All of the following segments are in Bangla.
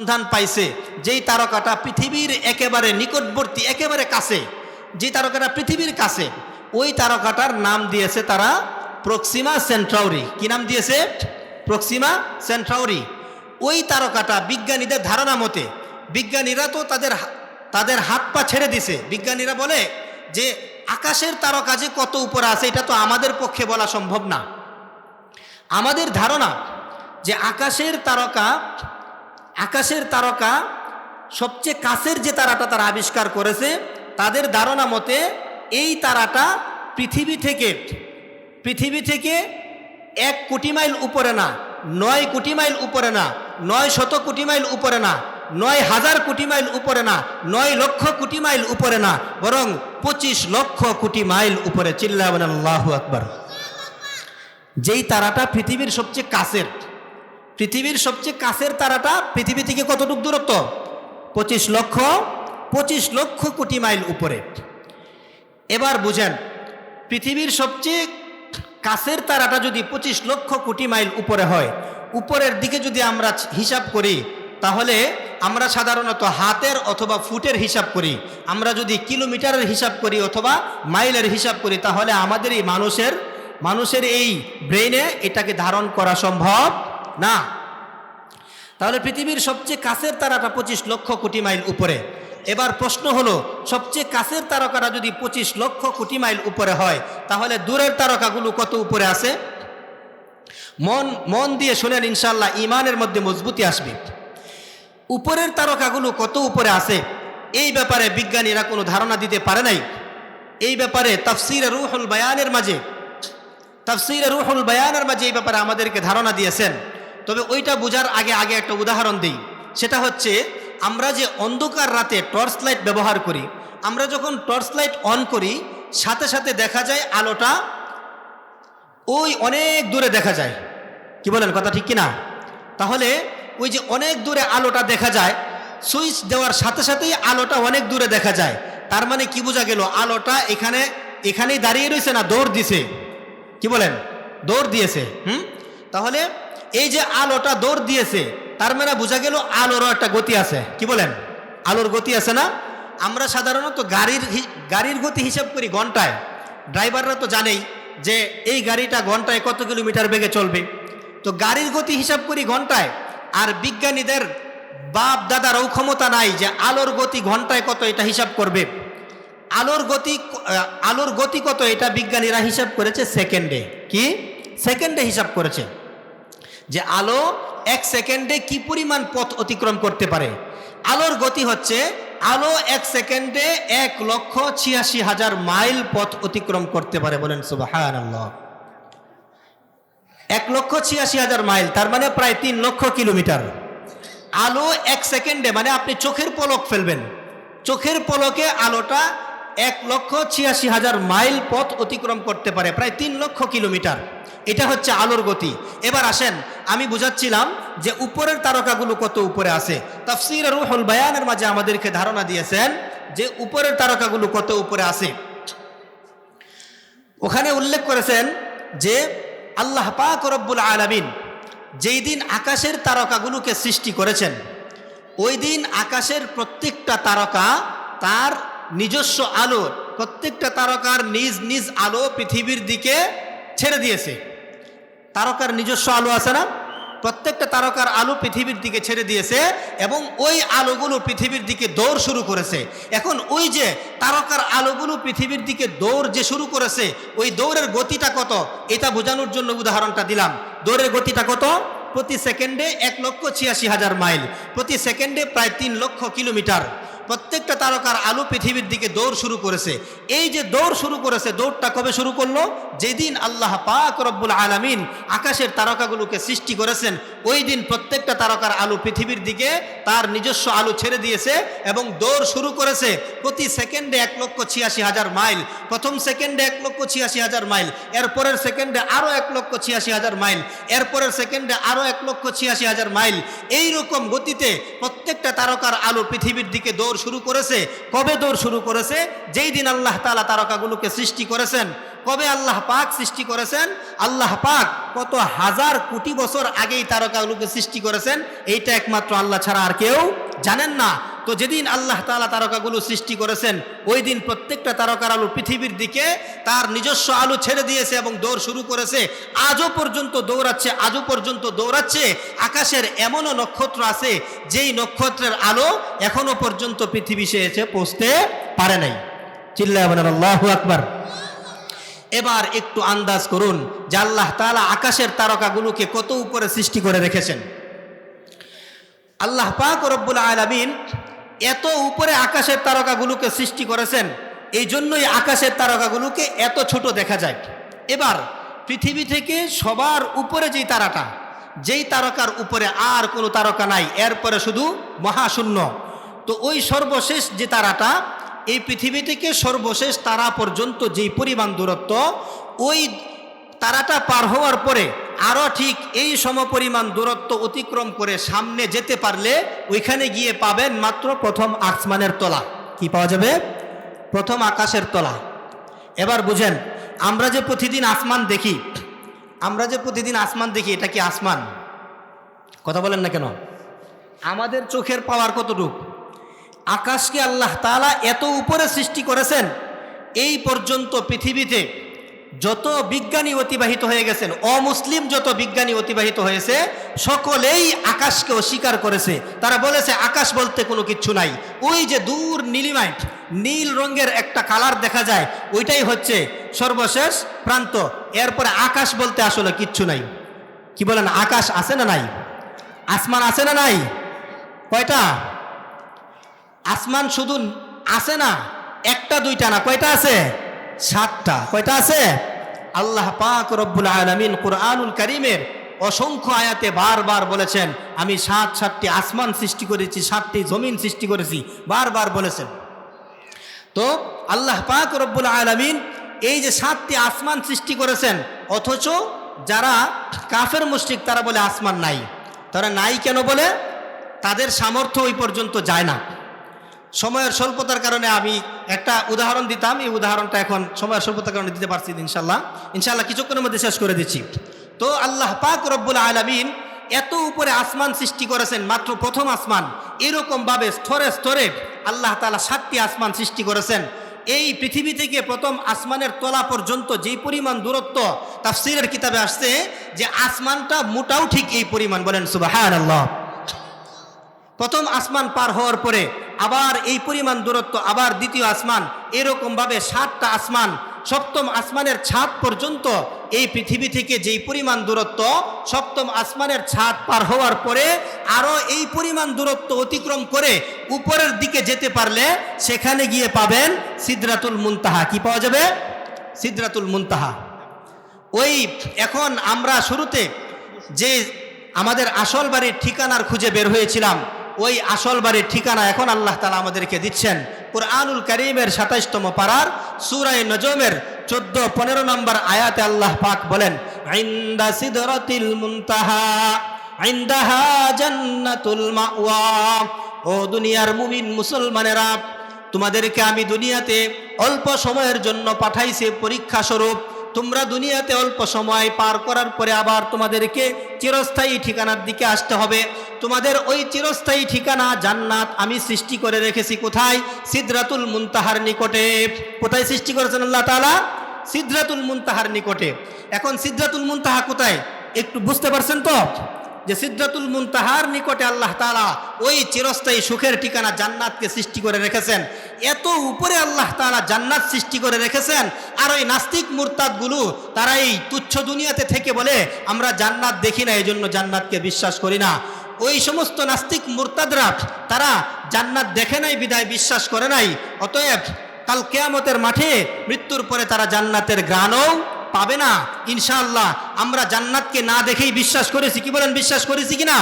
সন্ধান পাইছে, যেই তারকাটা পৃথিবীর একেবারে নিকটবর্তী, একেবারে কাছে যে তারকাটা পৃথিবীর কাছে, ওই তারকাটার নাম দিয়েছে তারা প্রক্সিমা সেন্ট্রাউরি। কি নাম দিয়েছে? Proxima Centauri. ওই তারকাটা বিজ্ঞানীদের ধারণা মতে, বিজ্ঞানীরা তো তাদের তাদের হাত পা ছেড়ে দিছে। বিজ্ঞানীরা বলে যে, আকাশের তারকা যে কত উপরে আছে, এটা তো আমাদের পক্ষে বলা সম্ভব না। আমাদের ধারণা যে, আকাশের তারকা আকাশের তারকা সবচেয়ে কাছের যে তারাটা তারা আবিষ্কার করেছে, তাদের ধারণা মতে এই তারাটা পৃথিবী থেকে পৃথিবী থেকে এক কোটি মাইল উপরে না, নয় কোটি মাইল উপরে না, নয় শত কোটি মাইল উপরে না, নয় হাজার কোটি মাইল উপরে না, নয় লক্ষ কোটি মাইল উপরে না, বরং পঁচিশ লক্ষ কোটি মাইল উপরে। আল্লাহ আকবর। যেই তারাটা পৃথিবীর সবচেয়ে কাছের পৃথিবীর সবচেয়ে কাছের তারাটা পৃথিবী থেকে কতটুক দূরত্ব? পঁচিশ লক্ষ পঁচিশ লক্ষ কোটি মাইল উপরে। এবার বুঝেন, পৃথিবীর সবচেয়ে কাছের তারাটা যদি পঁচিশ লক্ষ কোটি মাইল উপরে হয়, উপরের দিকে যদি আমরা হিসাব করি, তাহলে আমরা সাধারণত হাতের অথবা ফুটের হিসাব করি। আমরা যদি কিলোমিটারের হিসাব করি অথবা মাইলের হিসাব করি, তাহলে আমাদের এই মানুষের মানুষের এই ব্রেইনে এটাকে ধারণ করা সম্ভব না। তাহলে পৃথিবীর সবচেয়ে কাছের তারাটা পঁচিশ লক্ষ কোটি মাইল উপরে। এবার প্রশ্ন হলো, সবচেয়ে কাছের তারকাটা যদি পঁচিশ লক্ষ কোটি মাইল উপরে হয়, তাহলে দূরের তারকাগুলো কত উপরে আছে? মন মন দিয়ে শোনেন ইনশাল্লাহ ইমানের মধ্যে মজবুতি আসবে। উপরের তারকাগুলো কত উপরে আছে? এই ব্যাপারে বিজ্ঞানীরা কোনো ধারণা দিতে পারে নাই। এই ব্যাপারে তাফসির রুহুল বায়ানের মাঝে, তাফসির রুহুল বায়ানের মাঝে এই ব্যাপারে আমাদেরকে ধারণা দিয়েছেন। তবে ওইটা বোঝার আগে আগে একটা উদাহরণ দিই। সেটা হচ্ছে, আমরা যে অন্ধকার রাতে টর্চ লাইট ব্যবহার করি, আমরা যখন টর্চ লাইট অন করি, সাথে সাথে দেখা যায় আলোটা ওই অনেক দূরে দেখা যায়। কি বলেন, কথা ঠিক কি না তাহলে ওই যে অনেক দূরে আলোটা দেখা যায় সুইচ দেওয়ার সাথে সাথেই আলোটা অনেক দূরে দেখা যায়। তার মানে কি বোঝা গেল, আলোটা এখানে, এখানেই দাঁড়িয়ে রয়েছে না? দৌড় দিছে। কি বলেন? দৌড় দিয়েছে। হুম? তাহলে এই যে আলোটা দৌড় দিয়েছে, তার মানে বোঝা গেল আলোরও একটা গতি আছে। কি বলেন? আলোর গতি আছে না? আমরা সাধারণত গাড়ির গাড়ির গতি হিসাব করি ঘন্টায়। ড্রাইভাররা তো জানেই যে এই গাড়িটা ঘন্টায় কত কিলোমিটার বেগে চলবে। তো গাড়ির গতি হিসাব করি ঘন্টায়, আর বিজ্ঞানীদের বাপ দাদারও ক্ষমতা নাই যে আলোর গতি ঘন্টায় কত এটা হিসাব করবে। আলোর গতি আলোর গতি কত এটা বিজ্ঞানীরা হিসাব করেছে সেকেন্ডে। কি? সেকেন্ডে হিসাব করেছে। যে আলো এক সেকেন্ডে কি পরিমাণ পথ অতিক্রম করতে পারে? আলোর গতি হচ্ছে, আলো এক সেকেন্ডে এক লক্ষ ছিয়াশি হাজার মাইল পথ অতিক্রম করতে পারে বলেন সুবাহান এক লক্ষ ছিয়াশি হাজার মাইল, তার মানে প্রায় তিন লক্ষ কিলোমিটার। আলো এক সেকেন্ডে মানে আপনি চোখের পলক ফেলবেন। চোখের পলকে আলোটা এক লক্ষ ছিয়াশি হাজার মাইল পথ অতিক্রম করতে পারে, প্রায় তিন লক্ষ কিলোমিটার। এটা হচ্ছে আলোর গতি। এবার আসেন, আমি বুঝাচ্ছিলাম যে উপরের তারকাগুলো কত উপরে আছে। তাফসির রুহুল বায়ানের মাঝে আমাদেরকে ধারণা দিয়েছেন যে উপরের তারকাগুলো কত উপরে আছে। ওখানে উল্লেখ করেছেন যে আল্লাহ পাক রব্বুল আলামিন যেই দিন আকাশের তারকাগুলোকে সৃষ্টি করেছেন, ওই দিন আকাশের প্রত্যেকটা তারকা তার নিজস্ব আলো, প্রত্যেকটা তারকার নিজ নিজ আলো পৃথিবীর দিকে ছেড়ে দিয়েছে। তারকার নিজস্ব আলো আছে না? প্রত্যেকটা তারকার আলো পৃথিবীর দিকে ছেড়ে দিয়েছে এবং ওই আলোগুলো পৃথিবীর দিকে দৌড় শুরু করেছে। এখন ওই যে তারকার আলোগুলো পৃথিবীর দিকে দৌড় যে শুরু করেছে, ওই দৌড়ের গতিটা কত? এটা বোঝানোর জন্য উদাহরণটা দিলাম। দৌড়ের গতিটা কত? প্রতি সেকেন্ডে এক লক্ষ ছিয়াশি হাজার মাইল। প্রতি সেকেন্ডে প্রায় তিন লক্ষ কিলোমিটার। প্রত্যেকটা তারকার আলো পৃথিবীর দিকে দৌড় শুরু করেছে। এই যে দৌড় শুরু করেছে, দৌড়টা কবে শুরু করল? যেদিন আল্লাহ পাক রব্বুল আলামিন আকাশের তারকাগুলোকে সৃষ্টি করেছেন, ওই দিন প্রত্যেকটা তারকার আলো পৃথিবীর দিকে তার নিজস্ব আলো ছেড়ে দিয়েছে এবং দৌড় শুরু করেছে প্রতি সেকেন্ডে এক লক্ষ ছিয়াশি হাজার মাইল। প্রথম সেকেন্ডে এক লক্ষ ছিয়াশি হাজার মাইল, এরপরের সেকেন্ডে আরও এক লক্ষ ছিয়াশি হাজার মাইল, এরপরের সেকেন্ডে আরও এক লক্ষ ছিয়াশি হাজার মাইল। এই রকম গতিতে প্রত্যেকটা তারকার আলো পৃথিবীর দিকে দৌড় দৌড় শুরু করেছে, কবে দৌড় শুরু করেছে? যেই দিন আল্লাহ তালা তারকাগুলোকে সৃষ্টি করেছেন, কবে আল্লাহ পাক সৃষ্টি করেছেন? আল্লাহ পাক কত হাজার কোটি বছর আগেই তারকাগুলোকে সৃষ্টি করেছেন, এইটা একমাত্র আল্লাহ ছাড়া আর কেউ জানেন না। তো যেদিন আল্লাহ তালা তারকাগুলো সৃষ্টি করেছেন, ওই দিন প্রত্যেকটা তারকার আলো পৃথিবীর দিকে তার নিজস্ব আলো ছেড়ে দিয়েছে এবং দৌড় শুরু করেছে। আজও পর্যন্ত দৌড়াচ্ছে, আজও পর্যন্ত দৌড়াচ্ছে। আকাশের এমনও নক্ষত্র আছে, যেই নক্ষত্রের আলো এখনও পর্যন্ত পৃথিবী সে এসে পৌঁছতে পারে নাই। চিল্লাহ আল্লাহ আকবার। এবার একটু আন্দাজ করুন যে আল্লাহ তালা আকাশের তারকাগুলোকে কত উপরে সৃষ্টি করে রেখেছেন। আল্লাহ পাক রব্বুল আলমিন এত উপরে আকাশের তারকাগুলোকে সৃষ্টি করেছেন, এই জন্যই আকাশের তারকাগুলোকে এত ছোট দেখা যায়। এবার, পৃথিবী থেকে সবার উপরে যেই তারাটা, যেই তারকার উপরে আর কোনো তারকা নাই, এরপরে শুধু মহাশূন্য। তো ওই সর্বশেষ যে তারাটা, এই পৃথিবী থেকে সর্বশেষ তারা পর্যন্ত যেই পরিমাণ দূরত্ব, ওই তারাটা পার হওয়ার পরে আরও ঠিক এই সমপরিমাণ দূরত্ব অতিক্রম করে সামনে যেতে পারলে ওইখানে গিয়ে পাবেন মাত্র প্রথম আসমানের তলা। কি পাওয়া যাবে? প্রথম আকাশের তলা। এবার বুঝেন, আমরা যে প্রতিদিন আসমান দেখি, আমরা যে প্রতিদিন আসমান দেখি, এটা কি আসমান? কথা বলেন না কেন? আমাদের চোখের পাওয়ার কতটুক? আকাশকে আল্লাহ তালা এত উপরে সৃষ্টি করেছেন, এই পর্যন্ত পৃথিবীতে যত বিজ্ঞানী অতিবাহিত হয়ে গেছেন, অমুসলিম যত বিজ্ঞানী অতিবাহিত হয়েছে, সকলেই আকাশকে অস্বীকার করেছে। তারা বলেছে, আকাশ বলতে কোনো কিচ্ছু নাই। ওই যে দূর নীলিমায় নীল রঙের একটা কালার দেখা যায়, ওইটাই হচ্ছে সর্বশেষ প্রান্ত। এরপরে আকাশ বলতে আসলে কিচ্ছু নাই। কি বলেন, আকাশ আছে না নাই? আসমান আছে না নাই? কয়টা? আসমান শুধু আছে না, একটা দুইটা না, কয়টা আছে? সাতটা। কয়টা আছে? আল্লাহ পাক রব্বুল আলমিন কোরআনুল করিমের অসংখ্য আয়াতে বারবার বলেছেন, আমি সাত, সাতটি আসমান সৃষ্টি করেছি, সাতটি জমিন সৃষ্টি করেছি, বারবার বলেছেন। তো আল্লাহ পাক রব্বুল আলমিন এই যে সাতটি আসমান সৃষ্টি করেছেন, অথচ যারা কাফের মুশরিক, তারা বলে আসমান নাই। তারা নাই কেন বলে? তাদের সামর্থ্য ওই পর্যন্ত যায় না। সময়ের স্বল্পতার কারণে আমি একটা উদাহরণ দিতাম, এই উদাহরণটা এখন সময়ের স্বল্পতার কারণে দিতে পারছি ইনশাল্লাহ ইনশাল্লাহ কিছুক্ষণের মধ্যে শেষ করে দিচ্ছি। তো আল্লাহ পাক রব্বুল আলমিন এত উপরে আসমান সৃষ্টি করেছেন, মাত্র প্রথম আসমান এরকমভাবে স্তরে স্তরে আল্লাহ তালা সাতটি আসমান সৃষ্টি করেছেন। এই পৃথিবী থেকে প্রথম আসমানের তলা পর্যন্ত যেই পরিমাণ দূরত্ব তাফসিরের কিতাবে আসছে, যে আসমানটা মোটাও ঠিক এই পরিমাণ, বলেন সুবাহ প্রথম আসমান পার হওয়ার পরে আবার এই পরিমাণ দূরত্ব, আবার দ্বিতীয় আসমান। এরকমভাবে সাতটা আসমান, সপ্তম আসমানের ছাদ পর্যন্ত এই পৃথিবী থেকে যেই পরিমাণ দূরত্ব, সপ্তম আসমানের ছাদ পার হওয়ার পরে আরও এই পরিমাণ দূরত্ব অতিক্রম করে উপরের দিকে যেতে পারলে সেখানে গিয়ে পাবেন সিদ্রাতুল মুনতাহা। কি পাওয়া যাবে? সিদ্রাতুল মুনতাহা। ওই এখন আমরা শুরুতে যে আমাদের আসল বাড়ির ঠিকানার খুঁজে বের হয়েছিলাম ওই আসল বাড়ির ঠিকানা এখন আল্লাহ তালা আমাদেরকে দিচ্ছেন। কোরআনুল করিমের সাতাইশতম পাড়ার সুরাই নজমের চোদ্দ পনেরো নম্বর আয়াতে আল্লাহ পাক বলেন আইন্দা সিদরতিল মুনতাহা আইন্দাহা জান্নাতুল মাওয়া। ও দুনিয়ার মুমিন মুসলমানেরা, তোমাদেরকে আমি দুনিয়াতে অল্প সময়ের জন্য পাঠাইছে পরীক্ষা স্বরূপ। তোমরা দুনিয়াতে অল্প সময় পার করার পরে আবার তোমাদেরকে চিরস্থায়ী ঠিকানার দিকে আসতে হবে। তোমাদের ওই চিরস্থায়ী ঠিকানা জান্নাত আমি সৃষ্টি করে রেখেছি কোথায়? সিদ্রাতুল মুনতাহার নিকটে। কোথায় সৃষ্টি করেছেন আল্লাহ তালা সিদ্রাতুল মুনতাহার নিকটে। এখন সিদ্রাতুল মুনতাহা কোথায়? একটু বুঝতে পারছেন তো? যে সিদ্ধাতুল মুনতাহার নিকটে আল্লাহ তালা ওই চিরস্থায়ী সুখের ঠিকানা জান্নাতকে সৃষ্টি করে রেখেছেন। এত উপরে আল্লাহ তালা জান্নাত সৃষ্টি করে রেখেছেন, আর ওই নাস্তিক মুরতাদগুলো তারা এই তুচ্ছ দুনিয়াতে থেকে বলে, আমরা জান্নাত দেখি না এই জন্য জান্নাতকে বিশ্বাস করি না। ওই সমস্ত নাস্তিক মুরতাদরা, তারা জান্নাত দেখে নাই, বিদায় বিশ্বাস করে নাই, অতএব কাল কেয়ামতের মাঠে মৃত্যুর পরে তারা জান্নাতের গ্রাণও পাবে না। ইনশাআল্লাহ, আমরা জান্নাতকে না দেখেই বিশ্বাস করেছি, কি বলেন, বিশ্বাস করেছি কি না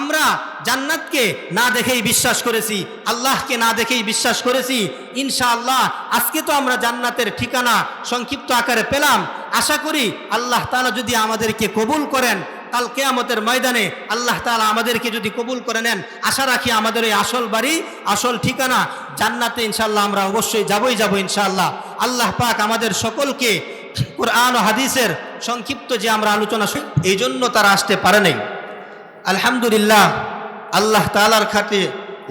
আমরা জান্নাতকে না দেখেই বিশ্বাস করেছি, আল্লাহকে না দেখেই বিশ্বাস করেছি। ইনশাআল্লাহ আজকে তো আমরা জান্নাতের ঠিকানা সংক্ষিপ্ত আকারে পেলাম। আশা করি আল্লাহ তাআলা যদি আমাদেরকে কবুল করেন, কাল কেয়ামতের ময়দানে আল্লাহ তাআলা আমাদেরকে যদি কবুল করে নেন, আশা রাখি আমাদের এই আসল বাড়ি, আসল ঠিকানা জান্নাতে ইনশাল্লাহ আমরা অবশ্যই যাবই যাব ইনশাআল্লাহ। আল্লাহ পাক আমাদের সকলকে কোরআন হাদিসের সংক্ষিপ্ত যে আমরা আলোচনা এই জন্য তারা আসতে পারে নাই। আলহামদুলিল্লাহ, আল্লাহ তালার খাতে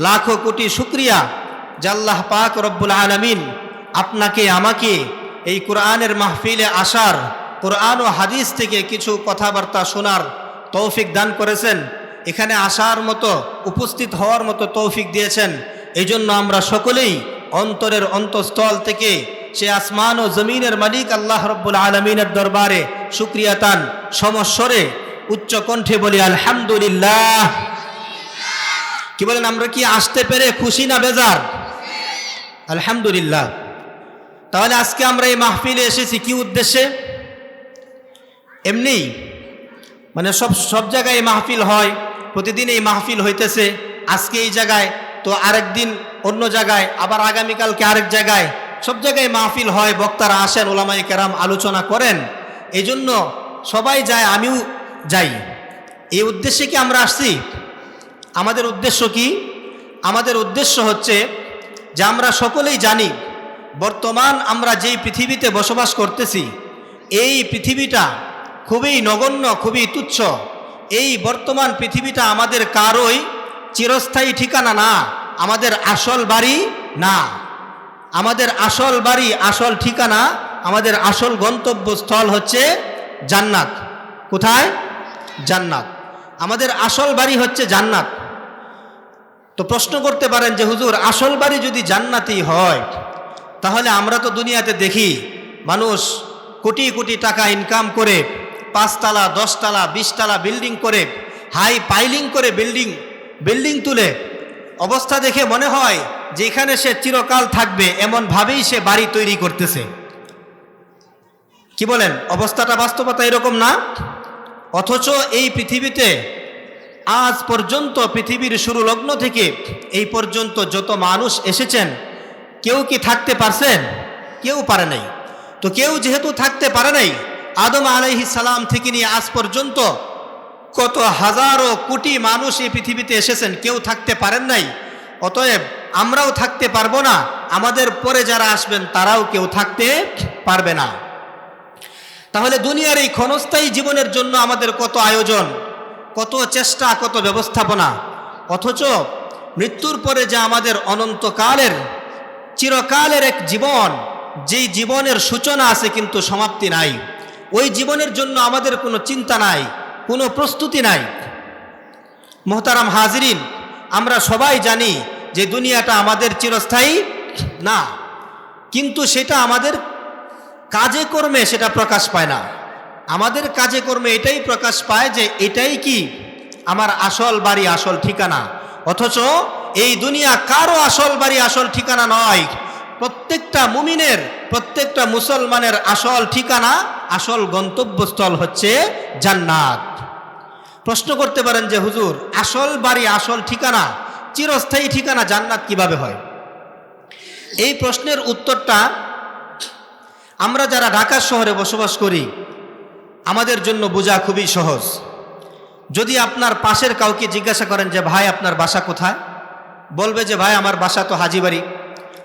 লাখো কোটি শুক্রিয়া যে আল্লাহ পাক রব্বুল আলমিন আপনাকে, আমাকে এই কোরআনের মাহফিলে আসার, কোরআন ও হাদিস থেকে কিছু কথাবার্তা শোনার তৌফিক দান করেছেন। এখানে আসার মতো, উপস্থিত হওয়ার মতো তৌফিক দিয়েছেন। এই জন্য আমরা সকলেই অন্তরের অন্তঃস্থল থেকে সে আসমান ও জমিনের মালিক আল্লাহ রব্বুল আলমিনের দরবারে সুক্রিয়াতান সমস্বরে উচ্চ কণ্ঠে বলি, আলহামদুলিল্লাহ। কি বলেন, আমরা কি আসতে পেরে খুশি না বেজার? আলহামদুলিল্লাহ। তাহলে আজকে আমরা এই মাহফিলে এসেছি কি উদ্দেশ্যে? এমনি মানে সব সব জায়গায় এই মাহফিল হয়, প্রতিদিন এই মাহফিল হইতেছে, আজকে এই জায়গায়, তো আরেক দিন অন্য জায়গায়, আবার আগামীকালকে আরেক জায়গায়, সব জায়গায় মাহফিল হয়, বক্তারা আসেন ওলামাই কেরাম আলোচনা করেন। এই জন্য সবাই যায়, আমিও যাই। এই উদ্দেশ্যে কি আমরা আসছি? আমাদের উদ্দেশ্য কি? আমাদের উদ্দেশ্য হচ্ছে যে আমরা সকলেই জানি, বর্তমান আমরা যেই পৃথিবীতে বসবাস করতেছি, এই পৃথিবীটা খুবই নগণ্য, খুবই তুচ্ছ। এই বর্তমান পৃথিবীটা আমাদের কারোই চিরস্থায়ী ঠিকানা না, আমাদের আসল বাড়ি না। আমাদের আসল বাড়ি, আসল ঠিকানা, আমাদের আসল গন্তব্যস্থল হচ্ছে জান্নাত। কোথায়? জান্নাত। আমাদের আসল বাড়ি হচ্ছে জান্নাত। তো প্রশ্ন করতে পারেন যে, হুজুর, আসল বাড়ি যদি জান্নাতি হয়, তাহলে আমরা তো দুনিয়াতে দেখি মানুষ কোটি কোটি টাকা ইনকাম করে, পাঁচতলা, দশতলা, বিশতলা বিল্ডিং করে হাই পাইলিং করে বিল্ডিং বিল্ডিং তুলে, অবস্থা দেখে মনে হয় যে এখানে সে চিরকাল থাকবে, এমনভাবেই সে বাড়ি তৈরি করতেছে। কি বলেন? অবস্থাটা বাস্তবতা এরকম না? অথচ এই পৃথিবীতে আজ পর্যন্ত পৃথিবীর শুরু লগ্ন থেকে এই পর্যন্ত যত মানুষ এসেছেন, কেউ কি থাকতে পারছেন? কেউ পারে নাই। তো কেউ যেহেতু থাকতে পারে নাই, আদম আলাইহি সালাম থেকে নিয়ে আজ পর্যন্ত কত হাজারো কোটি মানুষ এই পৃথিবীতে এসেছেন, কেউ থাকতে পারেন নাই। অতএব আমরাও থাকতে পারব না, আমাদের পরে যারা আসবেন তারাও কেউ থাকতে পারবে না। তাহলে দুনিয়ার এই ক্ষণস্থায়ী জীবনের জন্য আমাদের কত আয়োজন, কত চেষ্টা, কত ব্যবস্থাপনা। অথচ মৃত্যুর পরে যে আমাদের অনন্তকালের, চিরকালের এক জীবন, যেই জীবনের সূচনা আছে কিন্তু সমাপ্তি নাই। ওই জীবনের জন্য আমাদের কোনো চিন্তা নাই, কোনো প্রস্তুতি নাই। মোহতারাম হাজরিন, আমরা সবাই জানি যে দুনিয়াটা আমাদের চিরস্থায়ী না, কিন্তু সেটা আমাদের কাজে কর্মে সেটা প্রকাশ পায় না। আমাদের কাজে কর্মে এটাই প্রকাশ পায় যে এটাই কি? আমার আসল বাড়ি আসল ঠিকানা। অথচ এই দুনিয়া কারও আসল বাড়ি আসল ঠিকানা নয়। প্রত্যেকটা মুমিনের, প্রত্যেকটা মুসলমানের আসল ঠিকানা, আসল গন্তব্যস্থল হচ্ছে জান্নাত। প্রশ্ন করতে পারেন যে, হুজুর, আসল বাড়ি আসল ঠিকানা, চিরস্থায়ী ঠিকানা জান্নাত কীভাবে হয়? এই প্রশ্নের উত্তরটা আমরা যারা ঢাকা শহরে বসবাস করি, আমাদের জন্য বোঝা খুবই সহজ। যদি আপনার পাশের কাউকে জিজ্ঞাসা করেন যে, ভাই, আপনার বাসা কোথায়? বলবে যে, ভাই, আমার বাসা তো হাজিবাড়ি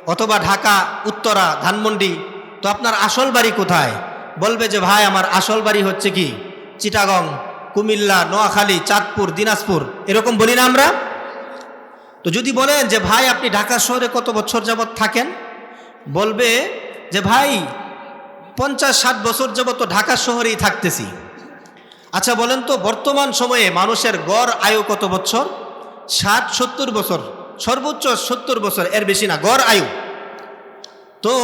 অথবা ঢাকা, উত্তরা, ধানমন্ডি, তো আপনার আসল বাড়ি কোথায়? বলবে যে, ভাই, আমার আসল বাড়ি হচ্ছে কি? চিটাগং, কুমিল্লা, নোয়াখালী, চাঁদপুর, দিনাজপুর। এরকম বলি না আমরা? তো যদি বলেন যে, ভাই, আপনি ঢাকা শহরে কত বছর যাবৎ থাকেন? বলবে যে, ভাই পঞ্চাশ, ষাট বছর যাবত ঢাকা শহরেই থাকতেছি। আচ্ছা বলেন তো, বর্তমান সময়ে মানুষের গড় আয়ু কত বছর ষাট, সত্তর বছর, সর্বোচ্চ সত্তর বছর, এর বেশি না, গড় আয়ু। তো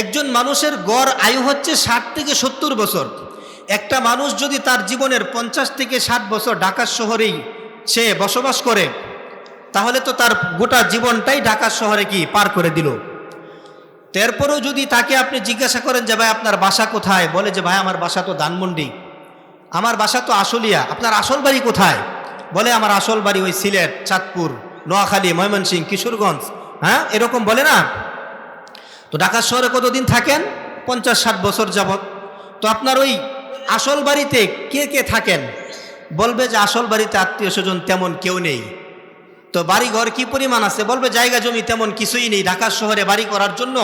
একজন মানুষের গড় আয়ু হচ্ছে ষাট থেকে সত্তর বছর। একটা মানুষ যদি তার জীবনের পঞ্চাশ থেকে ষাট বছর ঢাকা শহরেই সে বসবাস করে, তাহলে তো তার গোটা জীবনটাই ঢাকা শহরে কি পার করে দিল। তারপরেও যদি তাকে আপনি জিজ্ঞাসা করেন যে, ভাই, আপনার বাসা কোথায়? বলে যে, ভাই, আমার বাসা তো ধানমন্ডি। আমার বাসা তো আসলিয়া আপনার আসল বাড়ি কোথায়? বলে, আমার আসল বাড়ি ওই সিলেট, চাঁদপুর, নোয়াখালী, ময়মনসিংহ, কিশোরগঞ্জ। হ্যাঁ এরকম বলে না? তো ঢাকা শহরে কতদিন থাকেন? পঞ্চাশ ষাট বছর যাবৎ। তো আপনার ওই আসল বাড়িতে কে কে থাকেন? বলবে যে, আসল বাড়িতে আত্মীয় স্বজন তেমন কেউ নেই। তো বাড়ি ঘর কি পরিমাণ আছে? বলবে, জায়গা, জমি তেমন কিছুই নেই। ঢাকা শহরে বাড়ি করার জন্য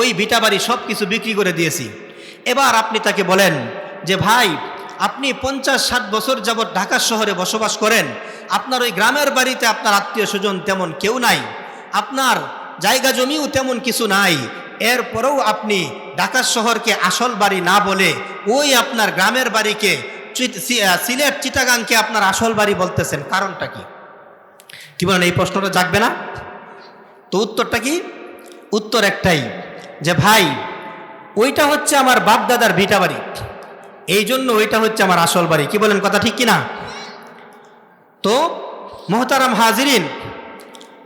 ওই ভিটা বাড়ি সব কিছু বিক্রি করে দিয়েছি। এবার আপনি তাকে বলেন যে, ভাই, আপনি পঞ্চাশ, ষাট বছর যাবৎ ঢাকা শহরে বসবাস করেন। আপনার ওই গ্রামের বাড়িতে আপনার আত্মীয় স্বজন তেমন কেউ নাই। আপনার জায়গা, জমিও তেমন কিছু নাই। এরপরেও আপনি ঢাকা শহরকে আসল বাড়ি না বলে ওই আপনার গ্রামের বাড়িকে সিলেট, চিটাগাংকে আপনার আসল বাড়ি বলতেছেন। কারণটা কি? কি বলেন, এই প্রশ্নটা জাগবে না? তো উত্তরটা কি? উত্তর একটাই, যে ভাই, ওইটা হচ্ছে আমার বাপ দাদার ভিটা বাড়ি। এই জন্য ওইটা হচ্ছে আমার আসল বাড়ি। কি বলেন, কথা ঠিক কিনা? তো মোহতারাম হাজিরিন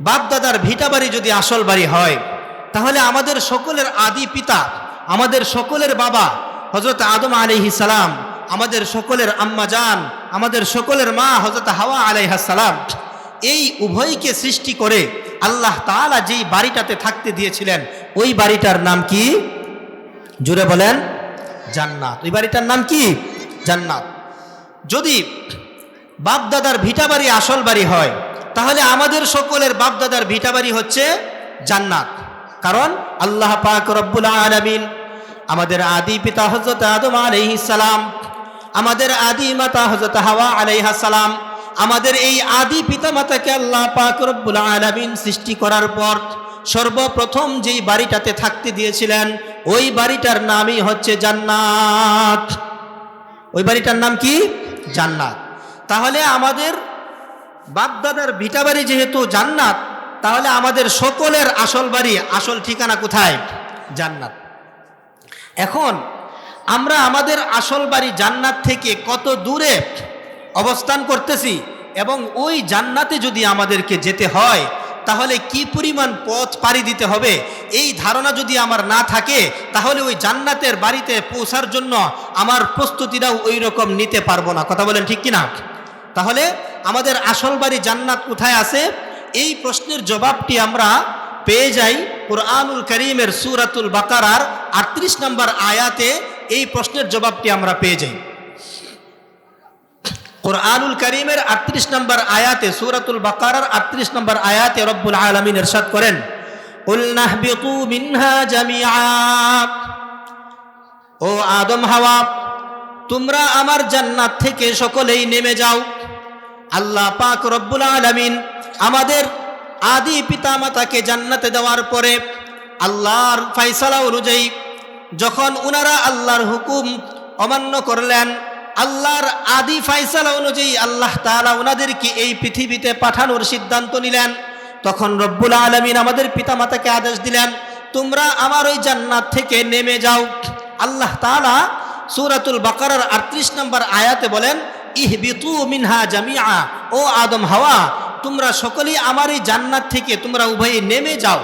বাপ দাদার ভিটা বাড়ি যদি আসল বাড়ি হয়, তাহলে আমাদের সকলের আদি পিতা, আমাদের সকলের বাবা হজরত আদম আলাইহি সালাম, আমাদের সকলের আম্মা জান, আমাদের সকলের মা হজরত হাওয়া আলাইহা সালাম এই উভয়কে সৃষ্টি করে আল্লাহ তালা যেই বাড়িটাতে থাকতে দিয়েছিলেন, ওই বাড়িটার নাম কি? জুড়ে বলেন, জান্নাত। ওই বাড়িটার নাম কি? জান্নাত। যদি বাপদাদার ভিটা বাড়ি আসল বাড়ি হয়, তাহলে আমাদের সকলের বাপদাদার ভিটা বাড়ি হচ্ছে জান্নাত। কারণ আল্লাহ পাক রব্বুল আলামিন আমাদের আদি পিতা হজরত আদম আলাইহিস সালাম, আমাদের আদি মাতা হজরত হাওয়া আলাইহা সালাম আমাদের এই আদি পিতা মাতাকে আল্লাহ পাক রব্বুল আলামিন সৃষ্টি করার পর সর্বপ্রথম যেই বাড়িটাতে থাকতে দিয়েছিলেন, ওই বাড়িটার নামই হচ্ছে জান্নাত। ওই বাড়িটার নাম কি? জান্নাত। তাহলে আমাদের বাপদাদার ভিটা বাড়ি যেহেতু জান্নাত, তাহলে আমাদের সকলের আসল বাড়ি, আসল ঠিকানা কোথায়? জান্নাত। এখন আমরা আমাদের আসল বাড়ি জান্নাত থেকে কত দূরে? অবস্থান করতেছি এবং ওই জান্নাতে যদি আমাদেরকে যেতে হয়, তাহলে কি পরিমাণ পথ পাড়ি দিতে হবে? এই ধারণা যদি আমার না থাকে, তাহলে ওই জান্নাতের বাড়িতে পৌঁছার জন্য আমার প্রস্তুতিটাও ওই রকম নিতে পারব না। কথা বলেন ঠিক কিনা? তাহলে আমাদের আসল বাড়ি জান্নাত কোথায় আছে? এই প্রশ্নের জবাবটি আমরা পেয়ে যাই কোরআনুল করিমের সুরাতুল বাকারার আটত্রিশ নম্বর আয়াতে এই প্রশ্নের জবাবটি আমরা পেয়ে যাই। কোরআনুল করিমের আটত্রিশ নম্বর আয়াতে, সুরাতুল বাকারার আটত্রিশ নম্বর আয়াতে রব্বুল আলমী নির্সাদ করেন ও আদম হাওয়া, তোমরা আমার জান্নাত থেকে সকলেই নেমে যাও। আল্লাহ পাক রব্বুল আলমিন আমাদের আদি পিতামাতাকে জান্নাতে দেওয়ার পরে আল্লাহর ফাইসালা অনুযায়ী যখন উনারা আল্লাহর হুকুম অমান্য করলেন আল্লাহর আদি ফাইসালা অনুযায়ী আল্লাহ তাআলা ওনাদেরকে এই পৃথিবীতে পাঠানোর সিদ্ধান্ত নিলেন। তখন রব্বুল আলমিন আমাদের পিতামাতাকে আদেশ দিলেন, তোমরা আমার ওই জান্নাত থেকে নেমে যাও। আল্লাহ তালা সূরাতুল বাকারার আটত্রিশ নম্বর আয়াতে বলেন ইহ বিতু মিনহা জামিয়া ও আদম হাওয়া, তোমরা সকলেই আমার এই জান্নাত থেকে তোমরা উভয়ে নেমে যাও।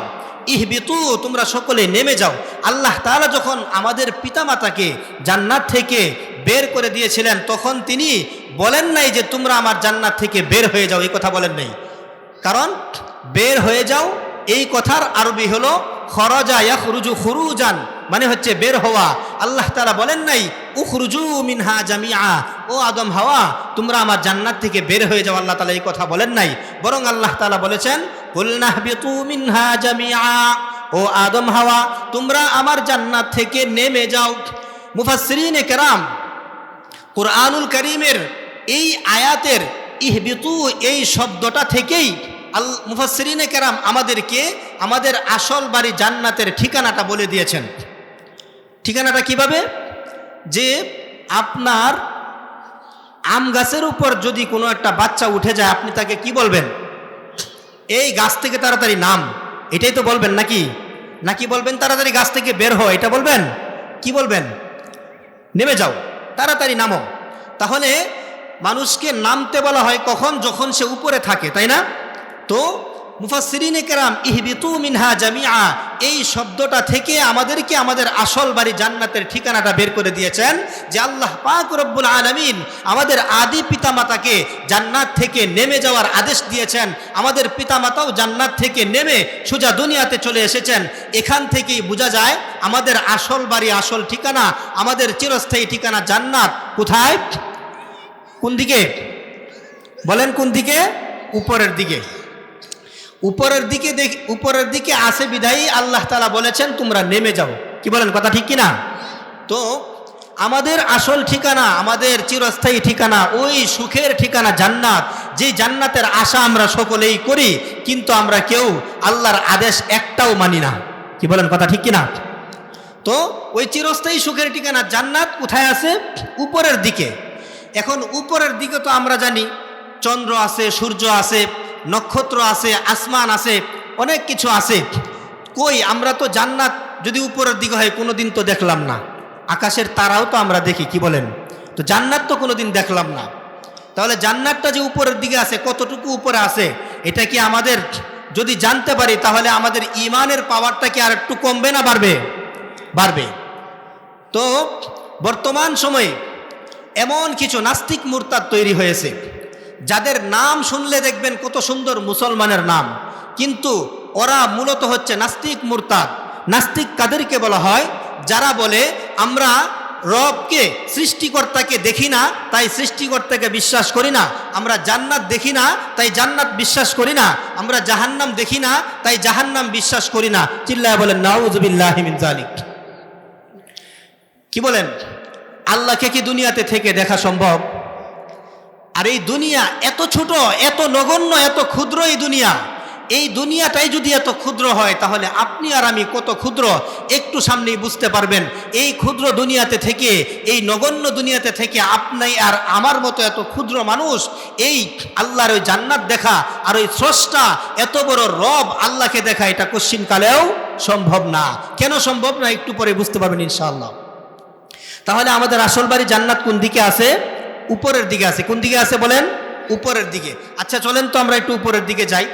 ইহবিতু, তোমরা সকলে নেমে যাও। আল্লাহ তালা যখন আমাদের পিতামাতাকে জান্নাত থেকে বের করে দিয়েছিলেন, তখন তিনি বলেন নাই যে তোমরা আমার জান্নাত থেকে বের হয়ে যাও, এই কথা বলেন নাই। কারণ বের হয়ে যাও, এই কথার আরবি হলো খরজা ইয়াখরুজু খুরুজান মানে হচ্ছে বের হওয়া। আল্লাহ তাআলা বলেন নাই, উখরুজু মিনহা জামিআ, ও আদম হাওয়া, তোমরা আমার জান্নাত থেকে বের হয়ে যাও, আল্লাহ তাআলা এই কথা বলেন নাই। বরং আল্লাহ তাআলা বলেছেন, কুল নাহবিতু মিনহা জামিআ, ও আদম হাওয়া, তোমরা আমার জান্নাত থেকে নেমে যাও। মুফাসসিরিনে কেরাম কোরআনুল করিমের এই আয়াতের ইহবিতু, এই শব্দটা থেকেই আল মুফাসরিনে কেরাম আমাদেরকে আমাদের আসল বাড়ি জান্নাতের ঠিকানাটা বলে দিয়েছেন। ঠিকানাটা কীভাবে? যে আপনার আম গাছের উপর যদি কোনো একটা বাচ্চা উঠে যায়, আপনি তাকে কি বলবেন? এই গাছ থেকে তাড়াতাড়ি নাম। এটাই তো বলবেন নাকি? নাকি বলবেন তাড়াতাড়ি গাছ থেকে বের হও, এটা বলবেন? কি বলবেন? নেমে যাও। তাড়াতাড়ি নামো। তাহলে মানুষকে নামতে বলা হয় কখন? যখন সে উপরে থাকে, তাই না? তো মুফাসসিরিনে কেরাম, ইহবিতু মিনহা জামিআ, এই শব্দটা থেকে আমাদেরকে আমাদের আসল বাড়ি জান্নাতের ঠিকানাটা বের করে দিয়েছেন যে আল্লাহ পাক রব্বুল আলামিন আমাদের আদি পিতামাতাকে জান্নাত থেকে নেমে যাওয়ার আদেশ দিয়েছেন। আমাদের পিতামাতাও জান্নাত থেকে নেমে সোজা দুনিয়াতে চলে এসেছেন। এখান থেকেই বোঝা যায় আমাদের আসল বাড়ি, আসল ঠিকানা, আমাদের চিরস্থায়ী ঠিকানা জান্নাত কোথায়? কোন দিকে? বলেন কোন দিকে? উপরের দিকে। উপরের দিকে দেখ, উপরের দিকে আসে বিদায়ী, আল্লাহ তালা বলেছেন, তোমরা নেমে যাও। কি বলেন, কথা ঠিক কিনা? তো আমাদের আসল ঠিকানা, আমাদের চিরস্থায়ী ঠিকানা, ওই সুখের ঠিকানা জান্নাত। যে জান্নাতের আশা আমরা সকলেই করি, কিন্তু আমরা কেউ আল্লাহর আদেশ একটাও মানি না। কি বলেন, কথা ঠিক কিনা? তো ওই চিরস্থায়ী সুখের ঠিকানা জান্নাত কোথায় আছে? উপরের দিকে। এখন উপরের দিকে তো আমরা জানি, চন্দ্র আছে, সূর্য আছে নক্ষত্র আছে, আসমান আছে, অনেক কিছু আছে। কই, আমরা তো জান্নাত যদি উপরের দিকে হয় কোনো দিন তো দেখলাম না। আকাশের তারাও তো আমরা দেখি, কি বলেন? তো জান্নাত তো কোনো দিন দেখলাম না। তাহলে জান্নাতটা যে উপরের দিকে আছে, কতটুকু উপরে আছে, এটা কি আমাদের? যদি জানতে পারি, তাহলে আমাদের ইমানের পাওয়ারটা কি আর একটু কমবে না বাড়বে? বাড়বে। তো বর্তমান সময়ে এমন কিছু নাস্তিক মুরতাদ তৈরি হয়েছে। যাদের নাম শুনলে দেখবেন কত সুন্দর মুসলমানের নাম। কিন্তু ওরা মূলত হচ্ছে নাস্তিক মুরতাদ। নাস্তিক কাদেরকে বলা হয়? যারা বলে, আমরা রবকে, সৃষ্টিকর্তাকে দেখি না, তাই সৃষ্টিকর্তাকে বিশ্বাস করি না। আমরা জান্নাত দেখি না, তাই জান্নাত বিশ্বাস করি না। আমরা জাহান্নাম দেখি না, তাই জাহান্নাম বিশ্বাস করি না। চিল্লায় বলেন নাউজুবিল্লাহ মিন জালিক কি বলেন? আল্লাহকে কি দুনিয়াতে থেকে দেখা সম্ভব? আর এই দুনিয়া এত ছোট, এত নগণ্য, এত ক্ষুদ্র এই দুনিয়া। এই দুনিয়াটাই যদি এত ক্ষুদ্র হয়, তাহলে আপনি আর আমি কত ক্ষুদ্র? একটু সামনেই বুঝতে পারবেন, এই ক্ষুদ্র দুনিয়াতে থেকে, এই নগণ্য দুনিয়াতে থেকে আপনি আর আমার মতো এত ক্ষুদ্র মানুষ, এই আল্লাহর ওই জান্নাত দেখা আর ওই স্রষ্টা, এত বড় রব আল্লাহকে দেখা, এটা কোশ্চিনকালেও সম্ভব না। কেন সম্ভব না? একটু পরে বুঝতে পারবেন ইনশাআল্লাহ। তাহলে আমাদের আসল বাড়ি জান্নাত কোন দিকে আছে? উপরের দিকে আছে। কোন দিকে আছে বলেন? উপরের দিকে। আচ্ছা চলেন তো আমরা একটু উপরের দিকে যাই।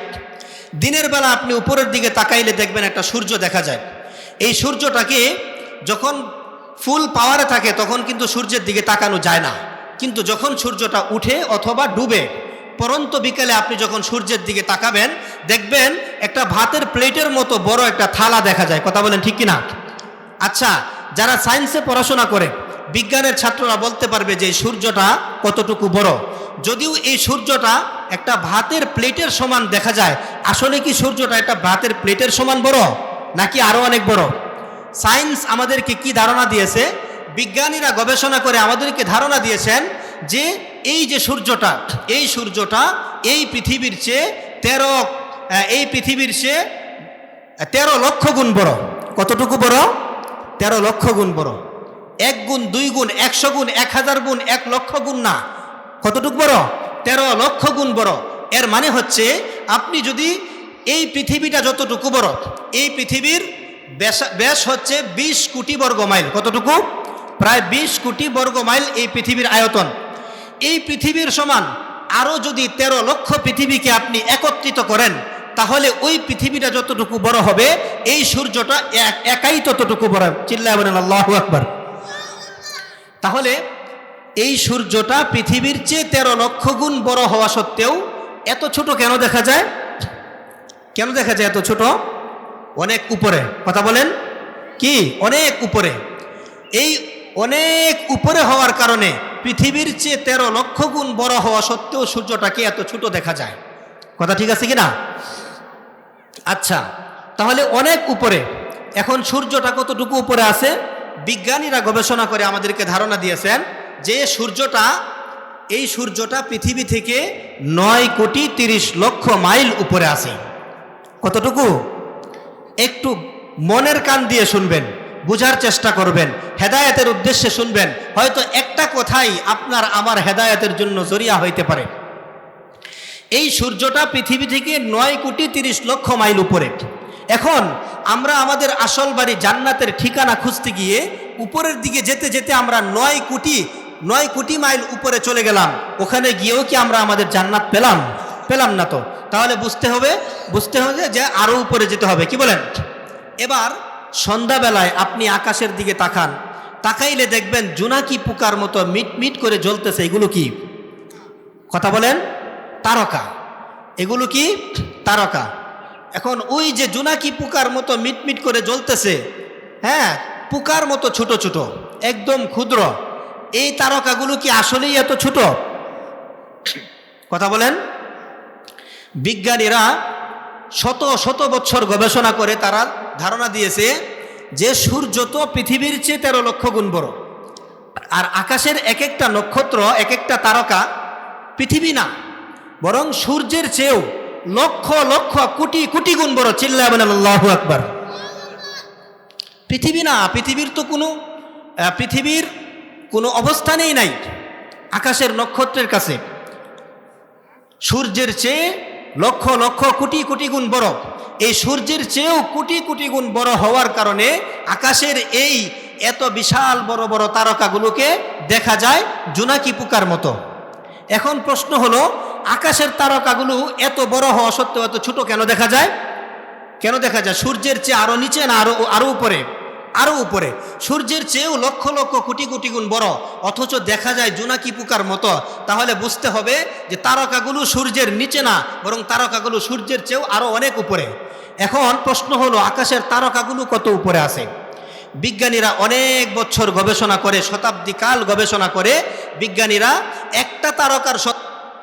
দিনের বেলা আপনি উপরের দিকে তাকাইলে দেখবেন একটা সূর্য দেখা যায়। এই সূর্যটাকে যখন ফুল পাওয়ারে থাকে, তখন কিন্তু সূর্যের দিকে তাকানো যায় না। কিন্তু যখন সূর্যটা উঠে অথবা ডুবে, পরন্ত বিকেলে আপনি যখন সূর্যের দিকে তাকাবেন, দেখবেন একটা ভাতের প্লেটের মতো বড় একটা থালা দেখা যায়। কথা বলেন ঠিক কিনা? আচ্ছা যারা সায়েন্সে পড়াশোনা করে বিজ্ঞানের ছাত্ররা বলতে পারবে যে সূর্যটা কতটুকু বড়। যদিও এই সূর্যটা একটা ভাতের প্লেটের সমান দেখা যায়, আসলে কি সূর্যটা একটা ভাতের প্লেটের সমান বড় নাকি আরও অনেক বড়? সায়েন্স আমাদেরকে কি ধারণা দিয়েছে? বিজ্ঞানীরা গবেষণা করে আমাদেরকে ধারণা দিয়েছেন যে এই যে সূর্যটা, এই সূর্যটা এই পৃথিবীর চেয়ে তেরো এই পৃথিবীর চেয়ে তেরো লক্ষ গুণ বড়। কতটুকু বড়? তেরো লক্ষ গুণ বড়। এক গুণ, দুই গুণ, একশো গুণ, এক হাজার গুণ, এক লক্ষ গুণ না। কতটুকু বড়? তেরো লক্ষ গুণ বড়। এর মানে হচ্ছে, আপনি যদি এই পৃথিবীটা যতটুকু বড়, এই পৃথিবীর ব্যাস- হচ্ছে বিশ কোটি বর্গ মাইল। কতটুকু? প্রায় বিশ কোটি বর্গ মাইল এই পৃথিবীর আয়তন। এই পৃথিবীর সমান আরও যদি তেরো লক্ষ পৃথিবীকে আপনি একত্রিত করেন, তাহলে ওই পৃথিবীটা যতটুকু বড় হবে, এই সূর্যটা এক- একাই ততটুকু বড়। চিল্লায় বলেন, আল্লাহ আকবার। তাহলে এই সূর্যটা পৃথিবীর চেয়ে তেরো লক্ষ গুণ বড় হওয়া সত্ত্বেও এত ছোট কেন দেখা যায়? কেন দেখা যায় এত ছোট? অনেক উপরে। কথা বলেন? কি? অনেক উপরে। এই অনেক উপরে হওয়ার কারণে পৃথিবীর চেয়ে তেরো লক্ষ গুণ বড় হওয়া সত্ত্বেও সূর্যটাকে এত ছোট দেখা যায়। কথা ঠিক আছে কি না আচ্ছা তাহলে অনেক উপরে। এখন সূর্যটা কতটুকু উপরে আছে? বিজ্ঞানীরা গবেষণা করে আমাদেরকে ধারণা দিয়েছেন যে সূর্যটা, এই সূর্যটা পৃথিবী থেকে নয় কোটি তিরিশ লক্ষ মাইল উপরে আছে। কতটুকু? একটু মনের কান দিয়ে শুনবেন, বুঝার চেষ্টা করবেন, হেদায়েতের উদ্দেশ্যে শুনবেন। হয়তো একটা কথাই আপনার আমার হেদায়েতের জন্য জরিয়া হইতে পারে। এই সূর্যটা পৃথিবী থেকে নয় কোটি তিরিশ লক্ষ মাইল উপরে। এখন আমরা আমাদের আসল বাড়ি জান্নাতের ঠিকানা খুঁজতে গিয়ে উপরের দিকে যেতে যেতে আমরা নয় কোটি নয় কোটি মাইল উপরে চলে গেলাম। ওখানে গিয়েও কি আমরা আমাদের জান্নাত পেলাম? পেলাম না তো। তাহলে বুঝতে হবে বুঝতে হবে যে আরও উপরে যেতে হবে। কি বলেন? এবার সন্ধ্যাবেলায় আপনি আকাশের দিকে তাকান। তাকাইলে দেখবেন জুনাকি পোকার মতো মিট মিট করে জ্বলতেছে। এগুলো কি? কথা বলেন? তারকা। এগুলো কি? তারকা। এখন ওই যে জোনাকি পোকার মতো মিটমিট করে জ্বলতেছে হ্যাঁ পোকার মতো ছোট ছোট, একদম ক্ষুদ্র, এই তারকাগুলো কি আসলেই এত ছোট? কথা বলেন। বিজ্ঞানীরা শত শত বছর গবেষণা করে তারা ধারণা দিয়েছে যে সূর্য তো পৃথিবীর চেয়ে তেরো লক্ষ গুণ বড়। আর আকাশের এক একটা নক্ষত্র এক একটা তারকা পৃথিবী না, বরং সূর্যের চেয়েও লক্ষ লক্ষ, কোটি কোটি গুণ বড় চিল্লাবেন আল্লাহ আকবার। পৃথিবী না, পৃথিবীর তো কোনো পৃথিবীর কোনো অবস্থানেই নাই আকাশের নক্ষত্রের কাছে। সূর্যের চেয়ে লক্ষ লক্ষ, কোটি কোটি গুণ বড়। এই সূর্যের চেয়েও কোটি কোটি গুণ বড় হওয়ার কারণে আকাশের এই এত বিশাল বড় বড় তারকাগুলোকে দেখা যায় জোনাকি পোকার মতো। এখন প্রশ্ন হলো আকাশের তারকাগুলো এত বড় হওয়া সত্ত্বেও এত ছোট কেন দেখা যায়? কেন দেখা যায়? সূর্যের চেয়ে আরও নিচে না আরও আরও উপরে? আরও উপরে। সূর্যের চেয়েও লক্ষ লক্ষ কোটি কোটি গুণ বড়। অথচ দেখা যায় জোনাকি পোকার মতো। তাহলে বুঝতে হবে যে তারকাগুলো সূর্যের নিচে না, বরং তারকাগুলো সূর্যের চেয়েও আরও অনেক উপরে। এখন প্রশ্ন হলো, আকাশের তারকাগুলো কত উপরে আছে? বিজ্ঞানীরা অনেক বছর গবেষণা করে, শতাব্দীকাল গবেষণা করে বিজ্ঞানীরা একটা তারকার সত্য